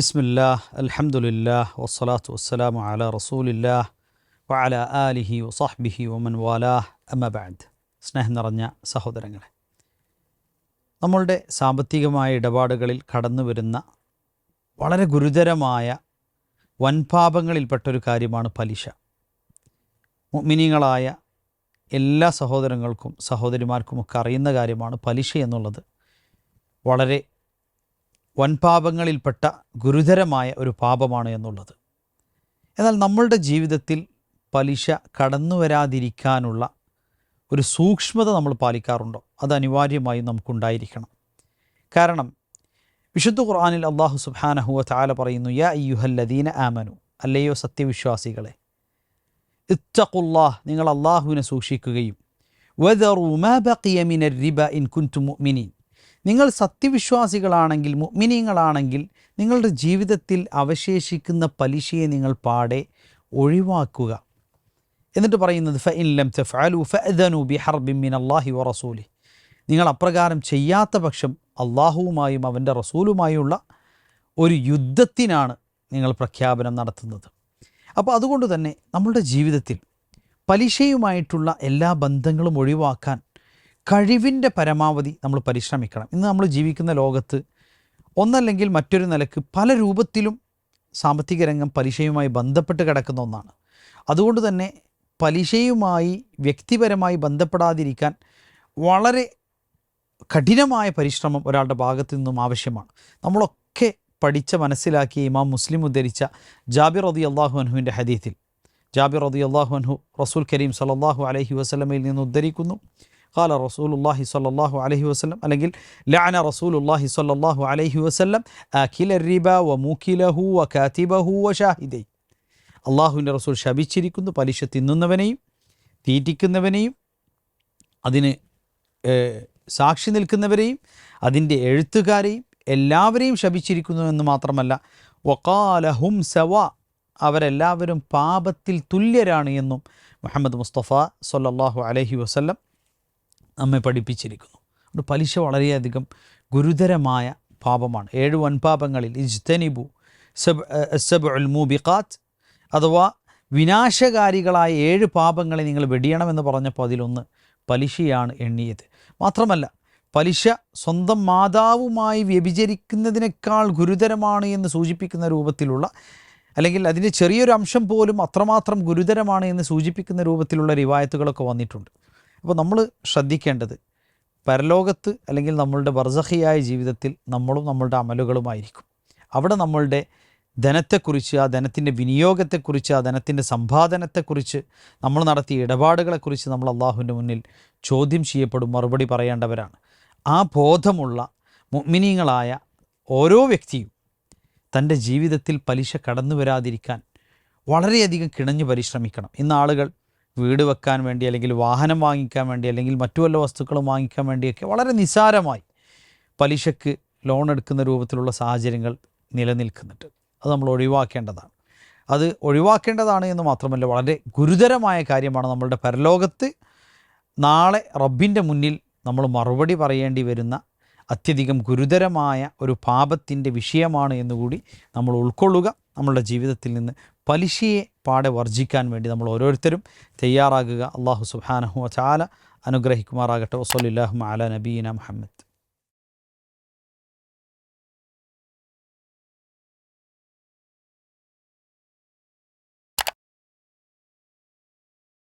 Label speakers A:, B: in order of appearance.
A: ബിസ്മില്ലാഹ് അലഹമുല്ലാ വസ്സലാത്തു വസ്സലാമു അല റസൂലില്ലാ വഅല ആലിഹി വസാഹ്ബിഹി വമൻ വാലാഹ്. അമബാദ് സ്നേഹം നിറഞ്ഞ സഹോദരങ്ങളെ നമ്മളുടെ സാമ്പത്തികമായ ഇടപാടുകളിൽ കടന്നു വരുന്ന വളരെ ഗുരുതരമായ വൻപാപങ്ങളിൽപ്പെട്ടൊരു കാര്യമാണ് പലിശ. മുഅ്മിനീങ്ങളായ എല്ലാ സഹോദരങ്ങൾക്കും സഹോദരിമാർക്കുമൊക്കെ അറിയുന്ന കാര്യമാണ് പലിശ എന്നുള്ളത്. വളരെ വൻപാപങ്ങളിൽപ്പെട്ട ഗുരുതരമായ ഒരു പാപമാണ് എന്നുള്ളത്. എന്നാൽ നമ്മളുടെ ജീവിതത്തിൽ പലിശ കടന്നു വരാതിരിക്കാനുള്ള ഒരു സൂക്ഷ്മത നമ്മൾ പാലിക്കാറുണ്ടോ? അത് അനിവാര്യമായും നമുക്കുണ്ടായിരിക്കണം. കാരണം വിശുദ്ധ ഖുർആാനിൽ അള്ളാഹു സുബാനഹുവ താല പറയുന്നു യാ അയ്യുഹല്ലദീന ആമനു. അല്ലയോ സത്യവിശ്വാസികളെ ഇത്തഖുല്ലാഹ് നിങ്ങൾ അള്ളാഹുവിനെ സൂക്ഷിക്കുകയും വദറു മാ ബഖിയ മിനർ റിബ ഇൻ കുൻതും മുഅ്മിനീൻ. നിങ്ങൾ സത്യവിശ്വാസികളാണെങ്കിൽ മുഅ്മിനീങ്ങളാണെങ്കിൽ നിങ്ങളുടെ ജീവിതത്തിൽ അവശേഷിക്കുന്ന പലിശയെ നിങ്ങൾ പാടെ ഒഴിവാക്കുക. എന്നിട്ട് പറയുന്നത് ഫ ഇൻ ലം തഫ്അലു ഫഅദനു ബിഹർബിൻ മിൻ അല്ലാഹി വറസൂലി. നിങ്ങൾ അപ്രകാരം ചെയ്യാത്ത പക്ഷം അള്ളാഹുവുമായും അവന്റെ റസൂലുമായുള്ള ഒരു യുദ്ധത്തിനാണ് നിങ്ങൾ പ്രഖ്യാപനം നടത്തുന്നത്. അപ്പോൾ അതുകൊണ്ട് തന്നെ നമ്മളുടെ ജീവിതത്തിൽ പലിശയുമായിട്ടുള്ള എല്ലാ ബന്ധങ്ങളും ഒഴിവാക്കാൻ കഴിവിന്റെ പരമാവധി നമ്മൾ പരിശ്രമിക്കണം. ഇന്ന് നമ്മൾ ജീവിക്കുന്ന ലോകത്ത് ഒന്നല്ലെങ്കിൽ മറ്റൊരു നിലയ്ക്ക് പല രൂപത്തിലും സാമ്പത്തിക രംഗം പലിശയുമായി ബന്ധപ്പെട്ട് കിടക്കുന്ന ഒന്നാണ്. അതുകൊണ്ട് തന്നെ പലിശയുമായി വ്യക്തിപരമായി ബന്ധപ്പെടാതിരിക്കാൻ വളരെ കഠിനമായ പരിശ്രമം ഒരാളുടെ ഭാഗത്തു നിന്നും ആവശ്യമാണ്. നമ്മളൊക്കെ പഠിച്ച മനസ്സിലാക്കിയ ഇമാം മുസ്ലിം ഉദ്ധരിച്ച ജാബിർ റതി അള്ളാഹു അൻഹുവിന്റെ ഹദീത്തിൽ. ജാബിർ റതി അള്ളാഹു അൻഹു റസൂൽ കരീം സലല്ലാഹു അലഹി വസ്ലമയിൽ നിന്ന് ഉദ്ധരിക്കുന്നു. قال ഖാല الله സ്വല്ലല്ലാഹു رسول വസല്ലം അല്ലെങ്കിൽ ലഅന റസൂലുല്ലാഹി സ്വല്ലല്ലാഹു അലൈഹി വസല്ലം അഖില റിബ വ മുഖിലഹു വ കാതിബഹു വ ഷാഹിദൈ അള്ളാഹുവിന്റെ റസൂൽ ശപിച്ചിരിക്കുന്നു. പലിശ തിന്നുന്നവനെയും തീറ്റിക്കുന്നവനെയും അതിന് സാക്ഷി നിൽക്കുന്നവരെയും അതിന്റെ എഴുത്തുകാരെയും എല്ലാവരെയും ശപിച്ചിരിക്കുന്നു എന്ന് മാത്രമല്ല വക്കാലഹും സവ അവരെല്ലാവരും പാപത്തിൽ തുല്യരാണ് എന്നും മുഹമ്മദ് മുസ്തഫ സൊല്ലാഹു അലഹി വസ്ല്ലം നമ്മെ പഠിപ്പിച്ചിരിക്കുന്നു. അതുകൊണ്ട് പലിശ വളരെയധികം ഗുരുതരമായ പാപമാണ്. ഏഴ് വൻപാപങ്ങളിൽ ഇജ്തനിബു സബ് സബ് ഉൽ മൂബിഖാത്ത് അഥവാ വിനാശകാരികളായ ഏഴ് പാപങ്ങളെ നിങ്ങൾ വെടിയണമെന്ന് പറഞ്ഞപ്പോൾ അതിലൊന്ന് പലിശയാണ് എണ്ണിയത്. മാത്രമല്ല പലിശ സ്വന്തം മാതാവുമായി വ്യഭിചരിക്കുന്നതിനേക്കാൾ ഗുരുതരമാണ് എന്ന് സൂചിപ്പിക്കുന്ന രൂപത്തിലുള്ള അല്ലെങ്കിൽ അതിന്റെ ചെറിയൊരു അംശം പോലും അത്രമാത്രം ഗുരുതരമാണ് എന്ന് സൂചിപ്പിക്കുന്ന രൂപത്തിലുള്ള റിവായത്തുകളൊക്കെ വന്നിട്ടുണ്ട്. അപ്പോൾ നമ്മൾ ശ്രദ്ധിക്കേണ്ടത് പരലോകത്ത് അല്ലെങ്കിൽ നമ്മളുടെ ബർസഹിയായ ജീവിതത്തിൽ നമ്മളും നമ്മളുടെ അമലുകളുമായിരിക്കും. അവിടെ നമ്മളുടെ ധനത്തെക്കുറിച്ച് ആ ധനത്തിന്റെ വിനിയോഗത്തെക്കുറിച്ച് ആ ധനത്തിന്റെ സമ്പാദനത്തെക്കുറിച്ച് നമ്മൾ നടത്തിയ ഇടപാടുകളെക്കുറിച്ച് നമ്മൾ അള്ളാഹുവിന്റെ മുന്നിൽ ചോദ്യം ചെയ്യപ്പെടും മറുപടി പറയേണ്ടവരാണ്. ആ ബോധമുള്ള മുഗ്മിനീങ്ങളായ ഓരോ വ്യക്തിയും തന്റെ ജീവിതത്തിൽ പലിശ കടന്നു വരാതിരിക്കാൻ വളരെയധികം കിണഞ്ഞു പരിശ്രമിക്കണം. ഇന്ന് ആളുകൾ വീട് വെക്കാൻ വേണ്ടി അല്ലെങ്കിൽ വാഹനം വാങ്ങിക്കാൻ വേണ്ടി അല്ലെങ്കിൽ മറ്റു വല്ല വസ്തുക്കളും വാങ്ങിക്കാൻ വേണ്ടിയൊക്കെ വളരെ നിസാരമായി പലിശക്ക് ലോൺ എടുക്കുന്ന രൂപത്തിലുള്ള സാഹചര്യങ്ങൾ നിലനിൽക്കുന്നുണ്ട്. അത് നമ്മൾ ഒഴിവാക്കേണ്ടതാണ്. അത് ഒഴിവാക്കേണ്ടതാണ് എന്ന് മാത്രമല്ല വളരെ ഗുരുതരമായ കാര്യമാണ് നമ്മളുടെ പരലോകത്ത് നാളെ റബ്ബിന്റെ മുന്നിൽ നമ്മൾ മറുപടി പറയേണ്ടി വരുന്ന അത്യധികം ഗുരുതരമായ ഒരു പാപത്തിന്റെ വിഷയമാണ് എന്നുകൂടി നമ്മൾ ഉൾക്കൊള്ളുക. നമ്മളുടെ ജീവിതത്തിൽ നിന്ന് പലിശയെ പാടെ വർജിക്കാൻ വേണ്ടി നമ്മൾ ഓരോരുത്തരും തയ്യാറാകുക. അള്ളാഹു സുബാനഹു ചാല അനുഗ്രഹിക്കുമാറാകട്ടെ. വസലില്ലാഹു അല നബീന മുഹമ്മദ്.